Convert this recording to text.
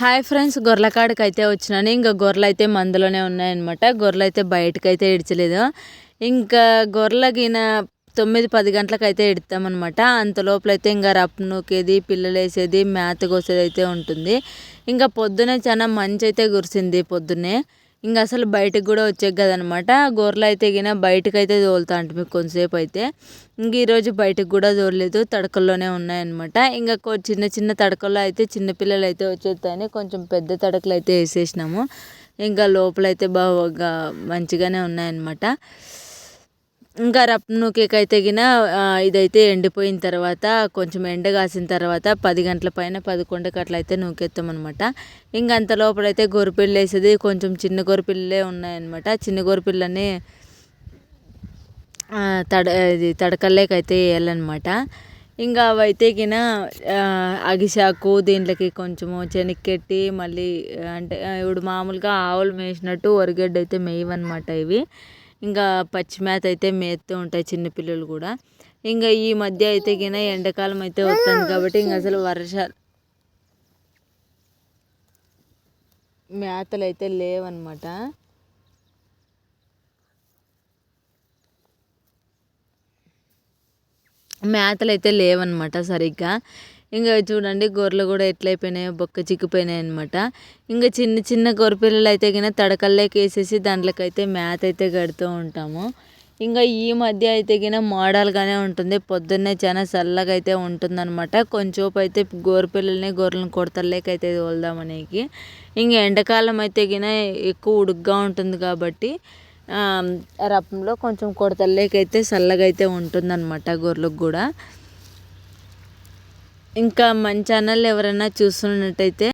Hi friends గొర్రెల కాడికి అయితే వచ్చినాను. ఇంకా గొర్రెలు అయితే మందులోనే ఉన్నాయన్నమాట. గొర్రెలు అయితే బయటకు అయితే ఇడ్చలేదు. ఇంకా గొర్రెల గిన తొమ్మిది పది గంటలకు అయితే ఇడతామన్నమాట. అంత లోపలైతే ఇంకా రప్పు నూకేది పిల్లలు వేసేది మేత కోసేది అయితే ఉంటుంది. ఇంకా పొద్దునే చాలా మంచి అయితే కురిసింది పొద్దున్నే. ఇంకా అసలు బయటకు కూడా వచ్చే కదనమాట. గొర్రెలు అయితే గిన బయటకు అయితే తోలుతా అంటే మీకు కొంతసేపు అయితే ఇంక ఈరోజు బయటకు కూడా తోలలేదు తడకల్లోనే ఉన్నాయన్నమాట. ఇంకా చిన్న చిన్న తడకల్లో అయితే చిన్నపిల్లలు అయితే వచ్చేస్తాయని కొంచెం పెద్ద తడకలు అయితే వేసేసినాము. ఇంకా లోపలైతే బాగా మంచిగానే ఉన్నాయన్నమాట. ఇంకా రప్ అయితే గిన ఇదైతే ఎండిపోయిన తర్వాత కొంచెం ఎండ కాసిన తర్వాత పది గంటల పైన పదకొండుకి అట్లా అయితే నూకేస్తాం అనమాట ఇంకా అంత లోపలైతే గొర్రెపిల్లు వేసేది కొంచెం చిన్న గొర్రెపిల్లలే ఉన్నాయన్నమాట. చిన్న గొరిపిల్లని తడ ఇది తడకల్లేకైతే వేయాలన్నమాట. ఇంకా అవైతే గిన అగిశాకు దీంట్లోకి కొంచెము చెనిక్కెట్టి మళ్ళీ అంటే ఇప్పుడు మామూలుగా ఆవులు మేసినట్టు వరిగడ్డ అయితే మేయవన్నమాట ఇవి. ఇంకా పచ్చి మేత అయితే మేస్తూ ఉంటాయి చిన్నపిల్లలు కూడా. ఇంకా ఈ మధ్య అయితే గిన ఎండాకాలం అయితే వస్తుంది కాబట్టి ఇంక అసలు వర్షాలు మేతలు అయితే లేవన్నమాట. మేతలు అయితే లేవన్నమాట సరిగ్గా. ఇంకా చూడండి గొర్రెలు కూడా ఎట్లయిపోయినాయో బొక్క చిక్కిపోయినాయి అనమాట ఇంకా చిన్న చిన్న గొర్రెపిల్లలు అయితే కింద తడకల్లోకి వేసేసి దాంట్లోకైతే మేత అయితే కడుతూ ఉంటాము. ఇంకా ఈ మధ్య అయితే కింద మోడల్గానే ఉంటుంది. పొద్దున్నే చాలా చల్లగా అయితే ఉంటుందన్నమాట. కొంచెంసేపు అయితే గోరుపిల్లల్ని గొర్రెలను కొడతలేకైతే వదలదామనేకి ఇంకా ఎండాకాలం అయితే గిన ఎక్కువ ఉడుగ్గా ఉంటుంది కాబట్టి రపంలో కొంచెం కొడతలేకైతే చల్లగా అయితే ఉంటుందన్నమాట గొర్రెలకు కూడా. ఇంకా మన ఛానల్ ఎవరైనా చూస్తున్నట్టయితే